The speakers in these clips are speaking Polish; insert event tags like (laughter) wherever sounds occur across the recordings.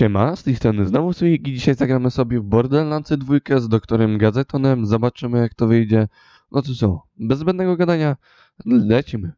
Siema, z tej strony znowu Sujik i dzisiaj zagramy sobie w Borderlandsy 2 z doktorem Gazetonem. Zobaczymy jak to wyjdzie. No to co, bez zbędnego gadania, lecimy.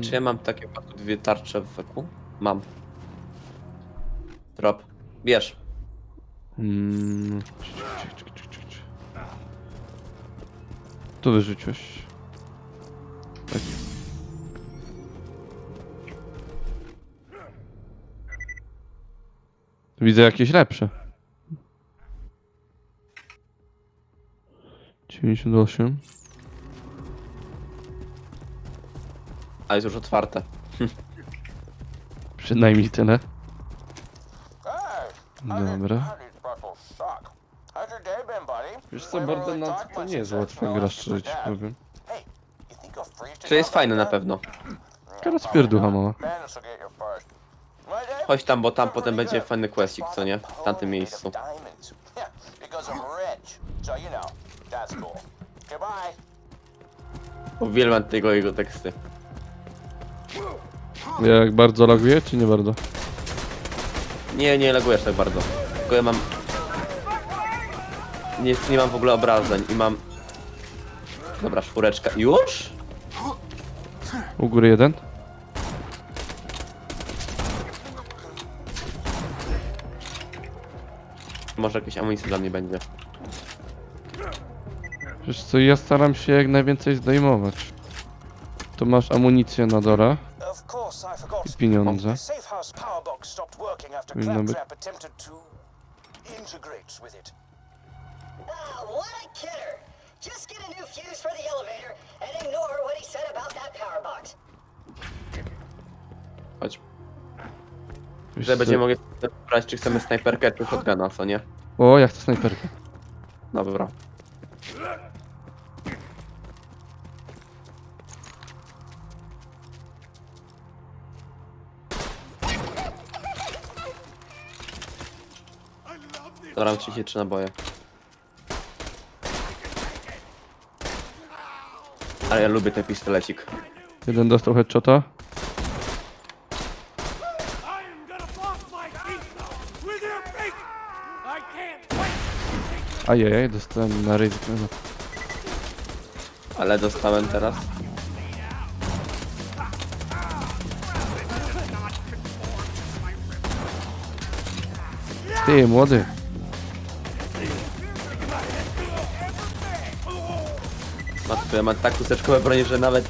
Czy ja mam takie dwie tarcze w weku? Mam. Drop. Bierz. Mm. Tu wyrzuciłeś. Tak. Widzę jakieś lepsze. 98. A jest już otwarte. (laughs) (laughs) Przynajmniej tyle. Buddy? Wiesz co, Borderlands talked to nie jest łatwa gra, szczerze ci powiem. to Czy jest fajne na pewno. Teraz pierducha mała. Chodź tam, bo tam potem będzie fajny questik, co nie? W tamtym miejscu. (laughs) Uwielbiam tego jego teksty. Jak bardzo laguje, czy nie bardzo? Nie, nie lagujesz tak bardzo. Tylko ja mam... Nie, nie mam w ogóle obrażeń i mam... Dobra, czwóreczka. Już? U góry jeden? Może jakieś amunicji dla mnie będzie. Wiesz co, ja staram się jak najwięcej zdejmować. Tu masz amunicję na dole i pieniądze. Powinno być. Claptrap attempted to integrate with it. What a kidder! Just get a new fuse for the elevator and ignore what he said about that power box. Chodź. Że będziemy mogli wybrać, czy chcemy snajperkę, czy shotguna, co nie? O, ja chcę snajperkę. Dobra. Dobra, mam 33 naboje. Ale ja lubię ten pistolecik. Jeden dostał headshota. I am gonna boss my feet with your feet! I can't wait! Ajajaj, dostałem na ryzyk. No. Ale dostałem teraz. Ty, młody. Ja mam tak chusteczkowe bronie, że nawet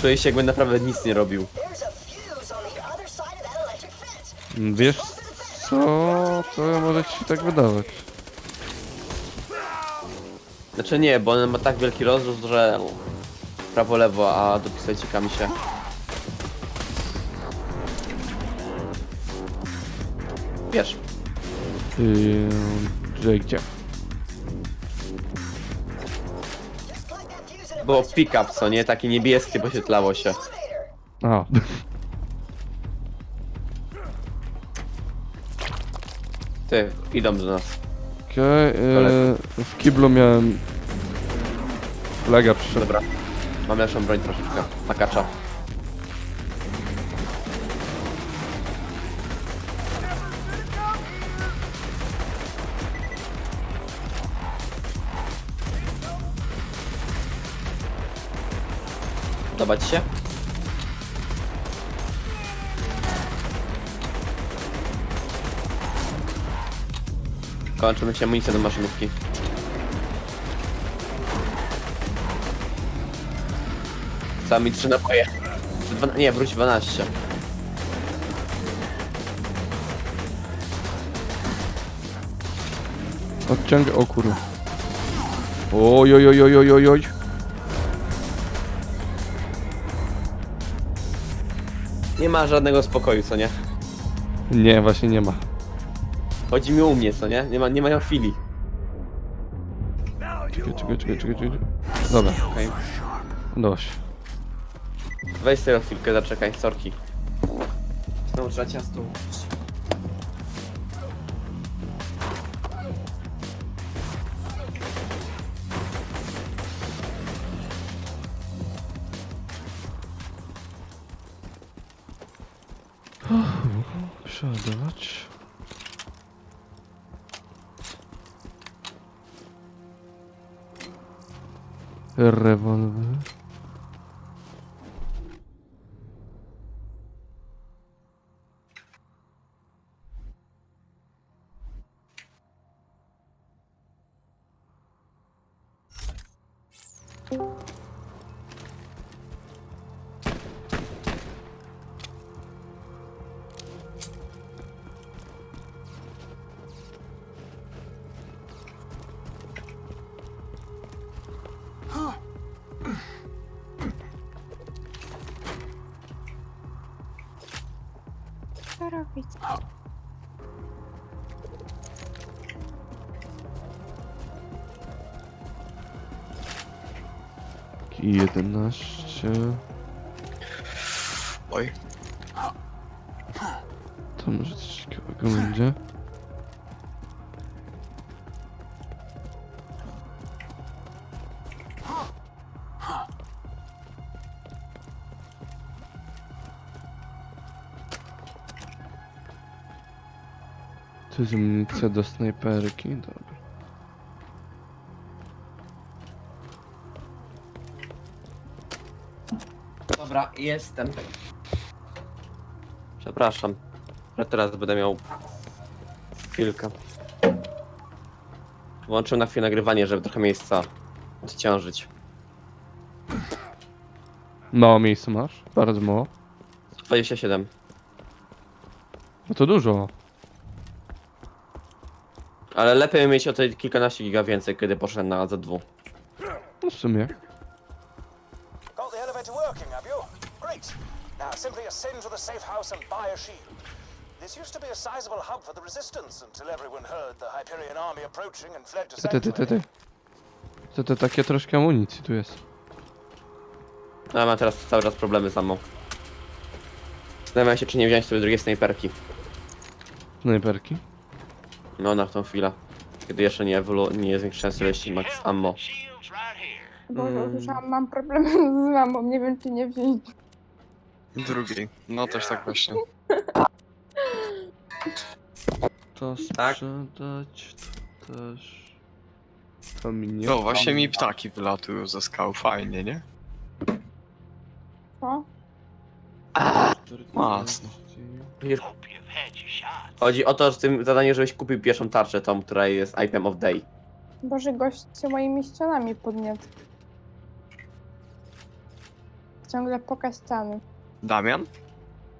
czuję się jakbym naprawdę nic nie robił. Wiesz co, to może ci się tak wydawać. Znaczy nie, bo on ma tak wielki rozrost, że prawo lewo, a do pistolecika mi się... Wiesz, Yy, że gdzie? Było pick-up, co nie? Taki niebieski, bo się. elevator. A, Ty, idą do nas. okej. yy, w kiblu miałem... Lega przyszedł. Dobra. Mam lepszą broń troszeczkę. Makacza. Ci się? Kończymy ci amunicję do maszynówki. Sami trzy napoje. Dwa- Nie, wróć 12. Odciągę, o kurwa. Oj, oj, oj, oj, oj, oj, Nie ma żadnego spokoju, co nie? Nie, właśnie nie ma. Chodzi mi u mnie, co nie? Nie ma, nie mają chwili. Czekaj, czekaj, czekaj, czekaj, czekaj. Dobra, Okej. się. Weź sobie chwilkę, zaczekaj, sorki. Znowu trzeba ciasto. Револьвер. Co robić? I 11. Oj. To może coś ciekawego będzie. To jest amunicja do snajperki, dobra. Dobra, jestem. Przepraszam. Ale teraz będę miał chwilkę. Włączyłem na chwilę nagrywanie, żeby trochę miejsca odciążyć. Mało miejsca masz? Bardzo mało. 27. No to dużo. Ale lepiej mieć o te kilkanaście giga więcej, kiedy poszedłem na Z2. No w sumie. Got the elevator working, have you? Great. Now simply ascend to the safe house and buy a shield. This used to be a sizable hub for the resistance until everyone heard the Hyperion army approaching and fled to Ty, ty, ty, ty, sanctuary. ty. To, to takie troszkę amunicji tu jest. No ja mam teraz cały czas problemy z ammo. Zastanawiam się, czy nie wziąć sobie drugiej snajperki. Snajperki. No na tą chwilę. Kiedy jeszcze nie, ewolu- nie zwiększyłem sobie ilości max ammo. Bo Mm. usłyszałam, mam problem (laughs) z mamą, nie wiem czy nie wziąć. Drugiej. No też tak właśnie. (laughs) To Tak. sprzedać, to też... To mi nie... No właśnie mi ptaki wylatują ze skał, fajnie, nie? Co? Masno. Chodzi o to, że w tym zadaniu, żebyś kupił pierwszą tarczę, tą, która jest item of day. Boże, gość się moimi ścianami podniósł. Ciągle poka ściany. Damian?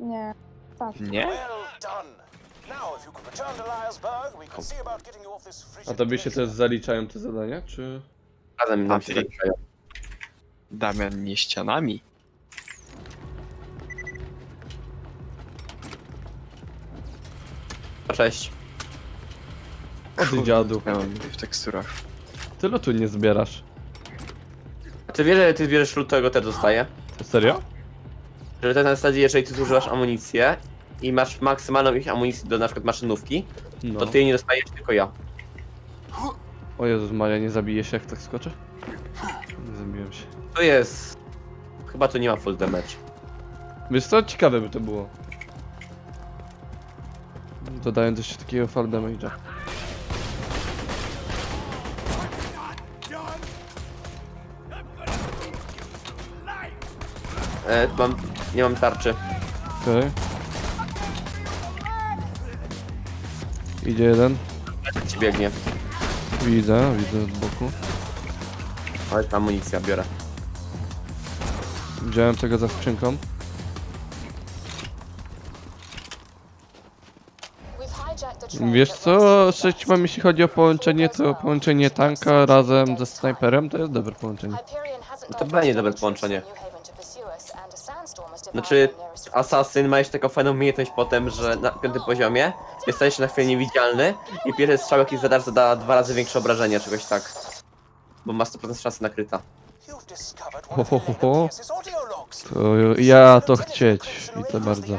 Nie. Tak. Nie? Well done. Now, if you could return to Liarsburg, we could see about getting you off this A tobie się place. też zaliczają te zadania, czy... Razem nam się Takiej. zaliczają. Damian nie ścianami. Cześć. O ty dziadu. Ja mam w teksturach. Tylu tu nie zbierasz. A ty wiesz, że ty bierzesz lutego te dostaje? Serio? Że to jest na zasadzie, jeżeli ty zużywasz amunicję i masz maksymalną ich amunicji do na przykład maszynówki, No. to ty jej nie dostajesz, tylko ja. O Jezus Maria, nie zabije się jak tak skoczę? Nie zabiłem się. To jest... Chyba tu nie ma full damage. Wiesz co? Ciekawe by to było. Dodając jeszcze takiego fall damage'a. E, mam... nie mam tarczy. Okej. Idzie jeden. Ci biegnie. Widzę, widzę z boku. Ale ta amunicja biorę. Widziałem tego za skrzynką. Wiesz co, sześć mam jeśli chodzi o połączenie, to połączenie tanka razem ze snajperem to jest dobre połączenie. No to będzie dobre połączenie. Znaczy, Assassin ma jeszcze taką fajną umiejętność potem, że na piątym poziomie jesteś na chwilę niewidzialny i pierwszy strzał jaki zadasz zada dwa razy większe obrażenia, czegoś tak. Bo ma 100% szansy na kryta. You've discovered Ho, ho, ho, ho. To ja to chcieć i to bardzo.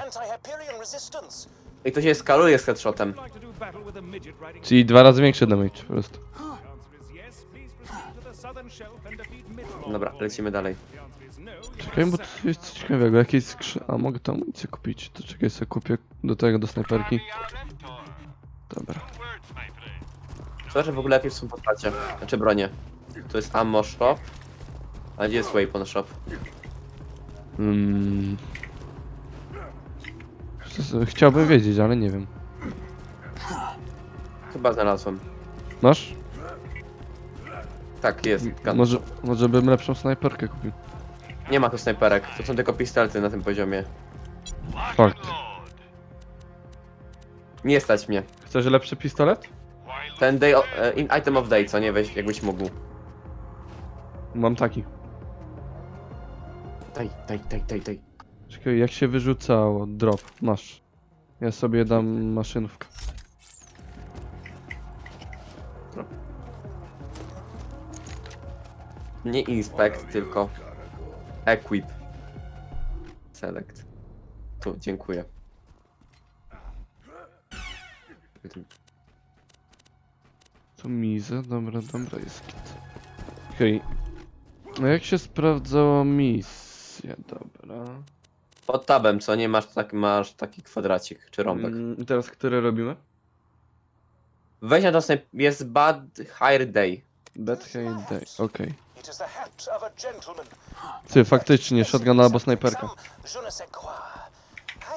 I to się skaluje z headshotem. Czyli dwa razy większy damage po prostu. Dobra, lecimy dalej. Czekaj, bo tu jest coś ciekawego. Jakieś skrzy... A mogę tam amunicję kupić. To czekaj sobie kupię do tego, do snajperki. Dobra. Zobaczę w ogóle jakie są postacie. Znaczy bronie. To jest ammo shop. A gdzie jest weapon shop? Mm. Chciałbym wiedzieć, ale nie wiem. Chyba znalazłem. Masz? Tak, jest. gun Może, może bym lepszą snajperkę kupił. Nie ma tu snajperek. To są tylko pistolety na tym poziomie. Fakt. Nie stać mnie. Chcesz lepszy pistolet? Ten day, o- e, in- item of day, co nie weź, jakbyś mógł. Mam taki. Daj, daj, daj, daj, daj. Czekaj, jak się wyrzucało? Drop. Masz. Ja sobie dam maszynówkę. Nie inspect, tylko equip. Select. Tu, dziękuję. To mizę, dobra, dobra, jest kit. Okej. No jak się sprawdzała misja? Dobra. Pod tabem, co nie masz, tak, masz taki kwadracik czy rąbek. Mm, I teraz które robimy? Weź na to snajp- jest bad hire day. Bad Hair Day, okej. It is the hat of a gentleman. Ty, faktycznie, shotgun albo snajperka. Some je ne sais quoi.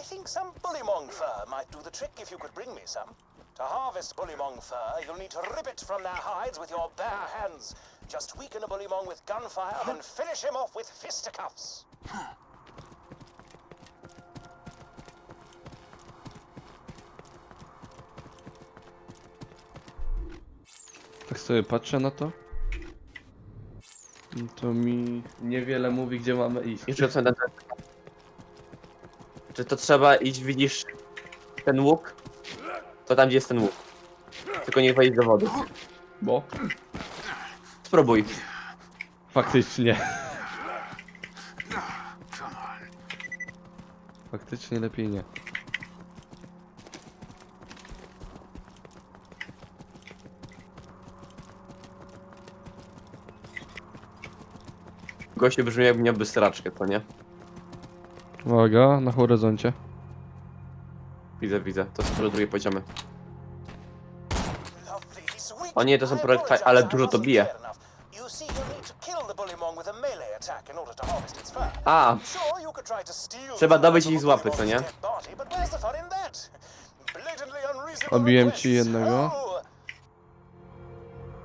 I think some bullymong fur might do the trick if you could bring me some. To harvest bullymong fur, you'll need to rip it from their hides with your bare hands. Just weaken a bullymong with gunfire, then finish him off with fisticuffs. Sobie patrzę na to. No To mi niewiele mówi, gdzie mamy iść. Ten... Czy to trzeba iść, widzisz ten łuk? To tam gdzie jest ten łuk. Tylko nie wejść do wody. Bo? Spróbuj. Faktycznie. Faktycznie lepiej nie. Gościu brzmi jakby miałby straczkę, to nie? Uwaga, na horyzoncie. Widzę, widzę. To są drugie poziomy. O nie, to są projekta- apologize, ale dużo to bije. a Trzeba dobyć ich z łapy, co nie? Obiłem ci jednego.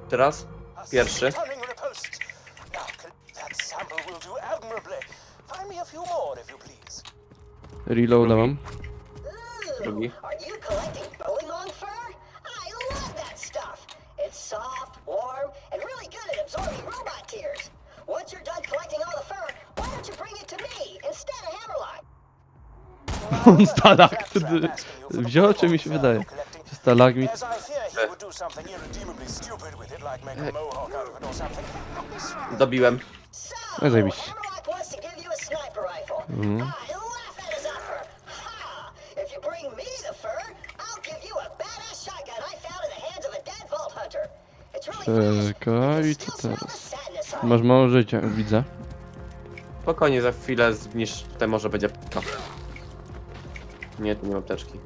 Teraz? Pierwszy. Stunning riposte. Now, that sample will do admirably. Find me a few more, if you please. Reloada mam. Ooh, are you collecting bullymong fur? I love that stuff. It's soft, warm, and really good at absorbing robot tears. Once you're done collecting all the fur, why don't you bring it to me instead of Hammerlock? (laughs) On stalakt wziął, czy mi się wydaje? Stalagmit. As I fear he would do something irredeemably stupid with it, like make a mohawk out of it or something. Dobiłem. So, No zajebiście. Mhm. Czekaj, co teraz? Masz mało życia, widzę. Spokojnie, za chwilę znisz... Tutaj może będzie... No. Nie, tu nie ma apteczki.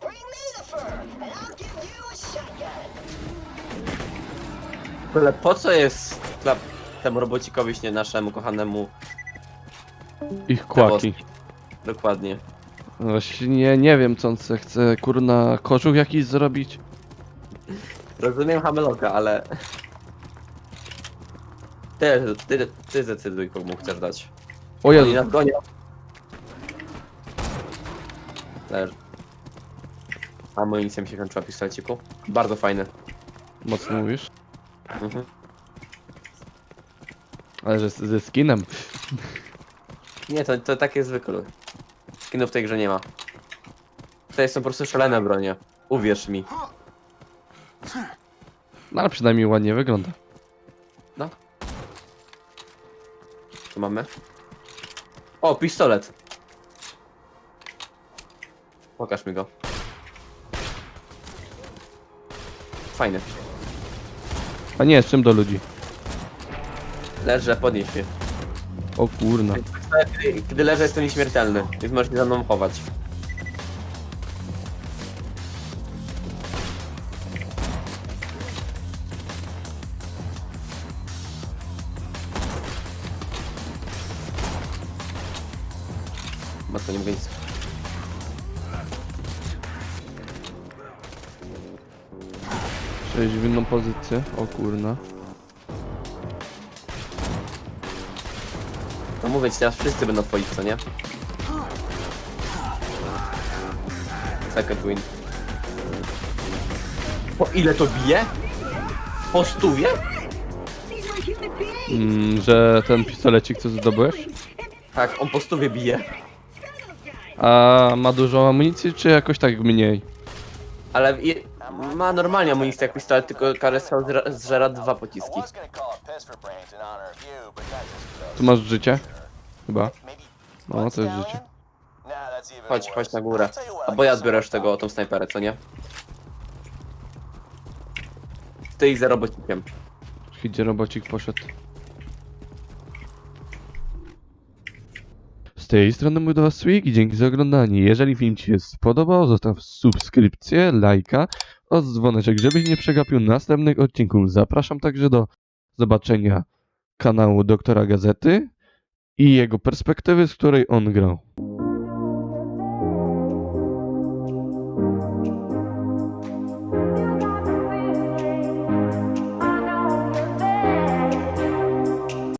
Bring me the fur, and I'll give you a shotgun. Ale po co jest dla temu robocikowi, nie naszemu kochanemu Ich kłaki. Dokładnie. Właśnie nie wiem co on chce. Chce kurna koczuch jakiś zrobić? Rozumiem Hameloka, ale... Ty, ty, ty zdecyduj, komu chcesz dać. O Oni Jezu, nas gonią. Leży. Amunicja mi się kończyła pistoleciku. Bardzo fajny. mocno mówisz. Mhm. Ale że z- ze skinem. Nie, to, to takie zwykłe. Skinów w tej grze nie ma. To są po prostu szalone bronie. Uwierz mi. No ale przynajmniej ładnie wygląda. Co mamy? O, pistolet. Pokaż mi go. Fajny. A nie, z czym do ludzi? Leżę, podnieś mnie. O kurna. Kiedy leżę, jestem nieśmiertelny, więc możesz się za mną chować. Matko, nie mogę nic. Przejść w inną pozycję. O kurna. No mówię ci, teraz wszyscy będą wchodzić, co nie? Second win. Po ile to bije? Po stówie? Mm, że ten pistolecik, co zdobyłeś? Tak, on po stówie bije. A ma dużo amunicji, czy jakoś tak mniej? Ale i, ma normalnie amunicję jak pistolet, tylko zra- zżera dwa pociski. Tu masz życie? Chyba. No, to jest życie. Chodź, chodź na górę. Albo ja zbiorę już tego, tą snajperę, co nie? Ty i za robocikiem. Gdzie robocik poszedł? Tej strony mój do was Swig i dzięki za oglądanie. Jeżeli film ci się spodobał, zostaw subskrypcję, lajka oraz dzwoneczek, żebyś nie przegapił następnych odcinków. Zapraszam także do zobaczenia kanału Doktora Gazety i jego perspektywy, z której on grał.